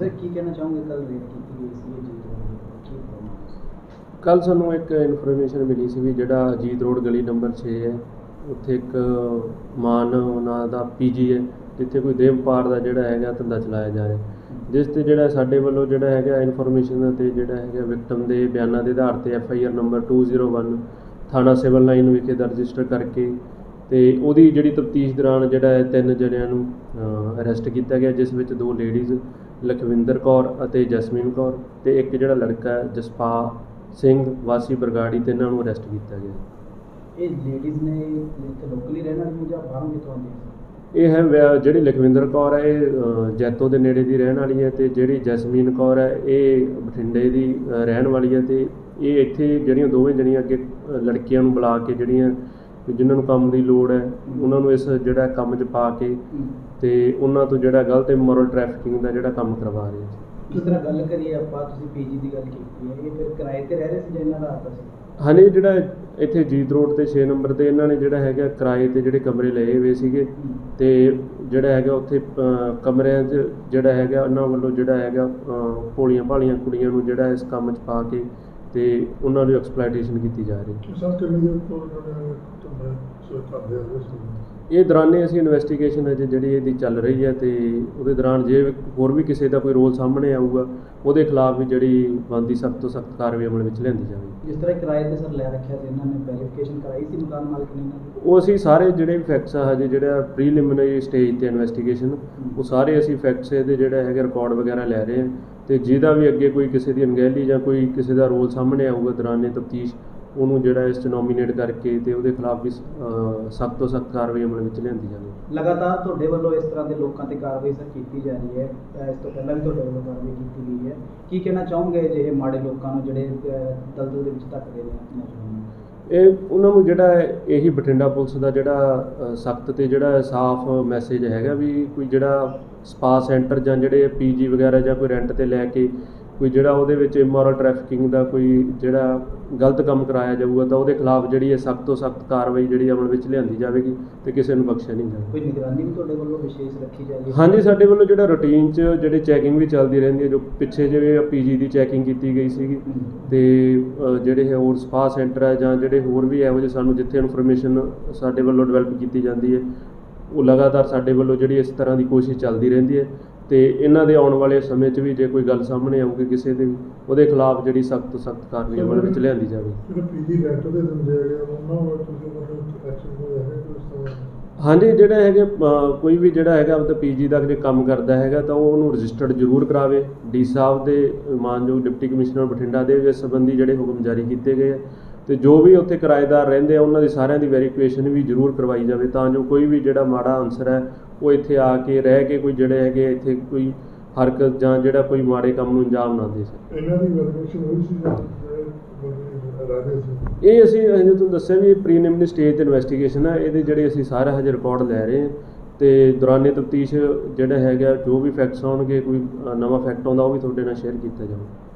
Sir, ਕੀ ਕਹਿਣਾ ਚਾਹੋਗੇ ਕੱਲ ਰੇਡ ਕੀਤੀ ਗਈ ਸੀ? ਇਹ ਕੱਲ ਸਾਨੂੰ ਇੱਕ ਇਨਫੋਰਮੇਸ਼ਨ ਮਿਲੀ ਸੀ ਵੀ ਜਿਹੜਾ ਅਜੀਤ ਰੋਡ ਗਲੀ ਨੰਬਰ 6 ਹੈ, ਉੱਥੇ ਇੱਕ ਮਾਨ ਨਾਂ ਦਾ ਪੀਜੀ ਹੈ, ਜਿੱਥੇ ਕੋਈ ਦੇਹ ਦਾ ਜਿਹੜਾ ਹੈਗਾ ਧੰਦਾ ਚਲਾਇਆ ਜਾ ਰਿਹਾ ਜਿਸ ਤੇ ਜਿਹੜਾ ਸਾਡੇ ਵੱਲੋਂ ਜਿਹੜਾ ਹੈਗਾ ਇਨਫੋਰਮੇਸ਼ਨ ਤੇ ਜਿਹੜਾ ਹੈਗਾ ਵਿਕਟਮ ਦੇ ਬਿਆਨਾਂ ਦੇ ਆਧਾਰ ਤੇ ਐਫ ਆਈ ਆਰ ਨੰਬਰ 201 ਥਾਣਾ ਸਿਵਲ ਲਾਈਨ ਵਿਖੇ ਰਜਿਸਟਰ ਕਰਕੇ ਤੇ ਉਹਦੀ ਜਿਹੜੀ ਤਫਤੀਸ਼ ਦੌਰਾਨ ਜਿਹੜਾ ਹੈ ਤਿੰਨ ਜਣਿਆਂ ਨੂੰ ਅਰੈਸਟ ਕੀਤਾ ਗਿਆ, ਜਿਸ ਵਿੱਚ ਦੋ ਲੇਡੀਜ਼ ਲਖਵਿੰਦਰ ਕੌਰ ਅਤੇ ਜਸਮੀਨ ਕੌਰ ਤੇ ਇੱਕ ਜਿਹੜਾ ਲੜਕਾ ਹੈ ਜਸਪਾ ਸਿੰਘ ਵਾਸੀ ਬਰਗਾੜੀ ਤੇ ਇਹਨਾਂ ਨੂੰ ਅਰੈਸਟ ਕੀਤਾ ਗਿਆ। ਇਹ ਲੇਡੀਜ਼ ਨੇ ਇੱਥੇ ਲੋਕਲੀ ਰਹਿਣ ਵਾਲੀ ਜਾਂ ਬਾਹਰੋਂ ਕਿਤੋਂ ਆਉਂਦੀਆਂ ਸੀ? ਇਹ ਹੈ ਵਿਆ- ਜਿਹੜੀ ਲਖਵਿੰਦਰ ਕੌਰ ਹੈ ਇਹ ਅ, ਜੈਤੋ ਦੇ ਨੇੜੇ ਦੀ ਰਹਿਣ ਵਾਲੀ ਹੈ ਤੇ ਜਿਹੜੀ ਜਸਮੀਨ ਕੌਰ ਹੈ ਇਹ ਬਠਿੰਡੇ ਦੀ ਅ, ਰਹਿਣ ਵਾਲੀ ਹੈ ਤੇ ਇਹ ਇੱਥੇ ਜਿਹੜੀਆਂ ਦੋਵੇਂ ਜਣੀਆਂ ਅੱਗੇ ਅ, ਲੜਕੀਆਂ ਨੂੰ ਬੁਲਾ ਕੇ ਜਿਹੜੀਆਂ ਵੀ ਜਿਨ੍ਹਾਂ ਨੂੰ ਕੰਮ ਦੀ ਲੋੜ ਹੈ ਉਹਨਾਂ ਨੂੰ ਇਸ ਜਿਹੜਾ ਕੰਮ 'ਚ ਪਾ ਕੇ ਤੇ ਉਹਨਾਂ ਤੋਂ ਜਿਹੜਾ ਗਲਤ ਇਮੋਰਲ ਟ੍ਰੈਫਿਕਿੰਗ ਦਾ ਜਿਹੜਾ ਕੰਮ ਕਰਵਾ ਰਹੇ ਸੀ ਜਿਸ ਤਰ੍ਹਾਂ ਗੱਲ ਕਰੀਏ ਆਪਾਂ ਤੁਸੀਂ ਪੀਜੀ ਦੀ ਗੱਲ ਕੀਤੀ ਹੈ ਇਹ ਫਿਰ ਕਿਰਾਏ ਤੇ ਰਹਿ ਰਹੇ ਸੀ ਜਾਂ ਇਹਨਾਂ ਦਾ ਆਪਸ ਹਾਂਜੀ ਜਿਹੜਾ ਇੱਥੇ ਜੀਤ ਰੋਡ ਤੇ 6 ਨੰਬਰ ਤੇ ਇਹਨਾਂ ਨੇ ਜਿਹੜਾ ਹੈਗਾ ਕਿਰਾਏ ਤੇ ਜਿਹੜੇ ਕਮਰੇ ਲਏ ਹੋਏ ਸੀਗੇ ਤੇ ਜਿਹੜਾ ਹੈਗਾ ਉੱਥੇ ਕਮਰਿਆਂ 'ਚ ਜਿਹੜਾ ਹੈਗਾ ਉਹਨਾਂ ਵੱਲੋਂ ਜਿਹੜਾ ਹੈਗਾ ਭੋਲੀਆਂ ਭਾਲੀਆਂ ਕੁੜੀਆਂ ਨੂੰ ਜਿਹੜਾ ਇਸ ਕੰਮ 'ਚ ਪਾ ਕੇ ਤੇ ਉਹਨਾਂ ਨੂੰ ਐਕਸਪਲੋਇਟੇਸ਼ਨ ਕੀਤੀ ਜਾ ਰਹੀ ਹੈ। ਸਰ, ਕਿੰਨੇ ਦਿਨ ਤੋਂ ਇਹਨਾਂ ਨੇ ਸੋ ਕਰਦੇ ਆ ਇਹ ਦੌਰਾਨੇ ਅਸੀਂ ਇਨਵੈਸਟੀਗੇਸ਼ਨ ਅਜੇ ਜਿਹੜੀ ਇਹਦੀ ਚੱਲ ਰਹੀ ਹੈ ਤੇ ਉਹਦੇ ਦੌਰਾਨ ਜੇ ਹੋਰ ਵੀ ਕਿਸੇ ਦਾ ਕੋਈ ਰੋਲ ਸਾਹਮਣੇ ਆਊਗਾ ਉਹਦੇ ਖਿਲਾਫ ਵੀ ਜਿਹੜੀ ਬਣਦੀ ਸਖਤ ਤੋਂ ਸਖਤ ਕਾਰਵਾਈ ਅਮਲ ਵਿੱਚ ਲਿਆਂਦੀ ਜਾਵੇਗੀ। ਜਿਸ ਤਰ੍ਹਾਂ ਕਿਰਾਏ ਤੇ ਸਰ ਲੈ ਰੱਖਿਆ ਸੀ ਇਹਨਾਂ ਨੇ ਵੈਰੀਫਿਕੇਸ਼ਨ ਕਰਾਈ ਸੀ ਮਕਾਨ ਮਾਲਕ ਨੇ ਉਹ ਅਸੀਂ ਸਾਰੇ ਜਿਹੜੇ ਫੈਕਟਸ ਆ ਹਜੇ ਜਿਹੜਾ ਪ੍ਰੀਲਿਮਿਨਰੀ ਸਟੇਜ ਤੇ ਇਨਵੈਸਟੀਗੇਸ਼ਨ ਉਹ ਸਾਰੇ ਅਸੀਂ ਫੈਕਟਸ ਇਹਦੇ ਜਿਹੜਾ ਹੈਗਾ ਰਿਕਾਰਡ ਵਗੈਰਾ ਲੈ ਰਹੇ ਹਾਂ ਤੇ ਜਿਹਦਾ ਵੀ ਅੱਗੇ ਕੋਈ ਕਿਸੇ ਦੀ ਅਣਗਹਿਲੀ ਜਾਂ ਕੋਈ ਕਿਸੇ ਦਾ ਰੋਲ ਸਾਹਮਣੇ ਆਊਗਾ ਦੌਰਾਨੇ ਤਫਤੀਸ਼ ਉਹਨੂੰ ਜਿਹੜਾ ਇਸ ਚ ਨੋਮੀਨੇਟ ਕਰਕੇ ਤੇ ਉਹਦੇ ਖਿਲਾਫ ਵੀ ਸਖਤ ਤੋਂ ਸਖਤ ਕਾਰਵਾਈ ਅਮਲ ਵਿੱਚ ਲਿਆਂਦੀ ਜਾਵੇ। ਲਗਾਤਾਰ ਤੁਹਾਡੇ ਵੱਲੋਂ ਇਸ ਤਰ੍ਹਾਂ ਦੇ ਲੋਕਾਂ ਤੇ ਕਾਰਵਾਈ ਸਰ ਕੀਤੀ ਜਾ ਰਹੀ ਹੈ ਇਸ ਤੋਂ ਪਹਿਲਾਂ ਵੀ ਤੁਹਾਡੇ ਵੱਲੋਂ ਕਾਰਵਾਈ ਕੀਤੀ ਗਈ ਹੈ। ਕੀ ਕਹਿਣਾ ਚਾਹੋਗੇ ਜਿਹੇ ਮਾੜੇ ਲੋਕਾਂ ਨੂੰ ਜਿਹੜੇ ਦਲਦਲ ਦੇ ਵਿੱਚ ਧੱਕਦੇ ਨੇ ਇਹ ਉਹਨਾਂ ਨੂੰ ਜਿਹੜਾ ਹੈ, ਇਹੀ ਬਠਿੰਡਾ ਪੁਲਿਸ ਦਾ ਜਿਹੜਾ ਸਖਤ ਤੇ ਜਿਹੜਾ ਸਾਫ਼ ਮੈਸੇਜ ਹੈਗਾ ਵੀ ਕੋਈ ਜਿਹੜਾ ਸਪਾ ਸੈਂਟਰ ਜਾਂ ਜਿਹੜੇ ਪੀਜੀ ਵਗੈਰਾ ਜਾਂ ਕੋਈ ਰੈਂਟ ਤੇ ਲੈ ਕੇ ਕੋਈ ਜਿਹੜਾ ਉਹਦੇ ਵਿੱਚ ਇਮੋਰਲ ਟ੍ਰੈਫਿਕਿੰਗ ਦਾ ਕੋਈ ਜਿਹੜਾ ਗਲਤ ਕੰਮ ਕਰਾਇਆ ਜਾਊਗਾ ਤਾਂ ਉਹਦੇ ਖਿਲਾਫ ਜਿਹੜੀ ਹੈ ਸਖਤ ਤੋਂ ਸਖਤ ਕਾਰਵਾਈ ਜਿਹੜੀ ਅਮਲ ਵਿੱਚ ਲਿਆਂਦੀ ਜਾਵੇਗੀ ਤੇ ਕਿਸੇ ਨੂੰ ਬਖਸ਼ਿਆ ਨਹੀਂ ਜਾਵੇਗਾ। ਕੋਈ ਨਿਗਰਾਨੀ ਵੀ ਤੁਹਾਡੇ ਵੱਲੋਂ ਵਿਸ਼ੇਸ਼ ਰੱਖੀ ਜਾਏਗੀ? ਹਾਂਜੀ ਸਾਡੇ ਵੱਲੋਂ ਜਿਹੜਾ ਰੂਟੀਨ 'ਚ ਜਿਹੜੇ ਚੈਕਿੰਗ ਵੀ ਚੱਲਦੀ ਰਹਿੰਦੀ ਹੈ ਜੋ ਪਿੱਛੇ ਜਿਵੇਂ ਪੀਜੀ ਦੀ ਚੈਕਿੰਗ ਕੀਤੀ ਗਈ ਸੀਗੀ ਤੇ ਜਿਹੜੇ ਹੈ ਹੋਰ ਸਪਾ ਸੈਂਟਰ ਹੈ ਜਾਂ ਜਿਹੜੇ ਹੋਰ ਵੀ ਇਹੋ ਜਿਹੇ ਸਾਨੂੰ ਜਿੱਥੇ ਇਨਫੋਰਮੇਸ਼ਨ ਸਾਡੇ ਵੱਲੋਂ ਡਿਵੈਲਪ ਕੀਤੀ ਜਾਂਦੀ ਹੈ ਉਹ ਲਗਾਤਾਰ ਸਾਡੇ ਵੱਲੋਂ ਜਿਹੜੀ ਇਸ ਤਰ੍ਹਾਂ ਦੀ ਕੋਸ਼ਿਸ਼ ਚੱਲਦੀ ਰਹਿੰਦੀ ਹੈ। ਤੇ ਇਹਨਾਂ ਦੇ ਆਉਣ ਵਾਲੇ ਸਮੇਂ 'ਚ ਵੀ ਜੇ ਕੋਈ ਗੱਲ ਸਾਹਮਣੇ ਆਊਗੀ ਕਿਸੇ ਦੇ ਵੀ ਉਹਦੇ ਖਿਲਾਫ ਜਿਹੜੀ ਸਖਤ ਤੋਂ ਸਖਤ ਕਾਰਵਾਈ ਅਮਲ ਵਿੱਚ ਲਿਆਂਦੀ ਜਾਵੇ। ਜਿਹੜੇ ਪੀਜੀ ਰੈਂਟ ਦੇ ਦਿੰਦੇ ਹੈਗੇ ਆ, ਉਹਨਾਂ ਵੱਲ ਤੁਸੀਂ ਮਤਲਬ ਐਕਸ਼ਨ ਕੋਈ ਹੈ ਕੋਈ ਇਸ ਤਰ੍ਹਾਂ ਹਾਂਜੀ ਜਿਹੜਾ ਹੈਗੇ ਕੋਈ ਵੀ ਜਿਹੜਾ ਹੈਗਾ ਆਪਦਾ ਪੀਜੀ ਦਾ ਜੇ ਕੰਮ ਕਰਦਾ ਹੈਗਾ ਤਾਂ ਉਹ ਉਹਨੂੰ ਰਜਿਸਟਰਡ ਜ਼ਰੂਰ ਕਰਾਵੇ। ਡੀ ਸਾਹਿਬ ਦੇ ਮਾਨਯੋਗ ਡਿਪਟੀ ਕਮਿਸ਼ਨਰ ਬਠਿੰਡਾ ਦੇ ਇਸ ਸੰਬੰਧੀ ਜਿਹੜੇ ਹੁਕਮ ਜਾਰੀ ਕੀਤੇ ਗਏ ਆ। ਤੇ ਜੋ ਵੀ ਉੱਥੇ ਕਿਰਾਏਦਾਰ ਰਹਿੰਦੇ ਆ ਉਹਨਾਂ ਦੀ ਸਾਰਿਆਂ ਦੀ ਵੈਰੀਫਿਕੇਸ਼ਨ ਵੀ ਜ਼ਰੂਰ ਕਰਵਾਈ ਜਾਵੇ ਤਾਂ ਜੋ ਕੋਈ ਵੀ ਜਿਹੜਾ ਮਾੜਾ ਅਨਸਰ ਹੈ ਉਹ ਇੱਥੇ ਆ ਕੇ ਰਹਿ ਕੇ ਕੋਈ ਜਿਹੜੇ ਹੈਗੇ ਇੱਥੇ ਕੋਈ ਹਰਕਤ ਜਾਂ ਜਿਹੜਾ ਕੋਈ ਮਾੜੇ ਕੰਮ ਨੂੰ ਅੰਜਾਮ ਨਾ ਦੇ ਸਕੇ। ਇਹਨਾਂ ਦੀ ਵੈਰੀਫਿਕੇਸ਼ਨ ਹੋਈ ਸੀ ਇਹ ਅਸੀਂ ਹਜੇ ਤੁਹਾਨੂੰ ਦੱਸਿਆ ਵੀ ਪ੍ਰੀਲਿਮਿਨਰੀ ਸਟੇਜ ਤੇ ਇਨਵੈਸਟੀਗੇਸ਼ਨ ਹੈ ਇਹਦੇ ਜਿਹੜੇ ਅਸੀਂ ਸਾਰਾ ਹਜੇ ਰਿਕਾਰਡ ਲੈ ਰਹੇ ਹਾਂ। ਤੇ ਦੌਰਾਨੇ ਤਫਤੀਸ਼ ਜਿਹੜਾ ਹੈਗਾ ਜੋ ਵੀ ਫੈਕਟਸ ਆਉਣਗੇ ਕੋਈ ਨਵਾਂ ਫੈਕਟ ਆਉਂਦਾ ਉਹ ਵੀ ਤੁਹਾਡੇ ਨਾਲ ਸ਼ੇਅਰ ਕੀਤਾ ਜਾਊਗਾ।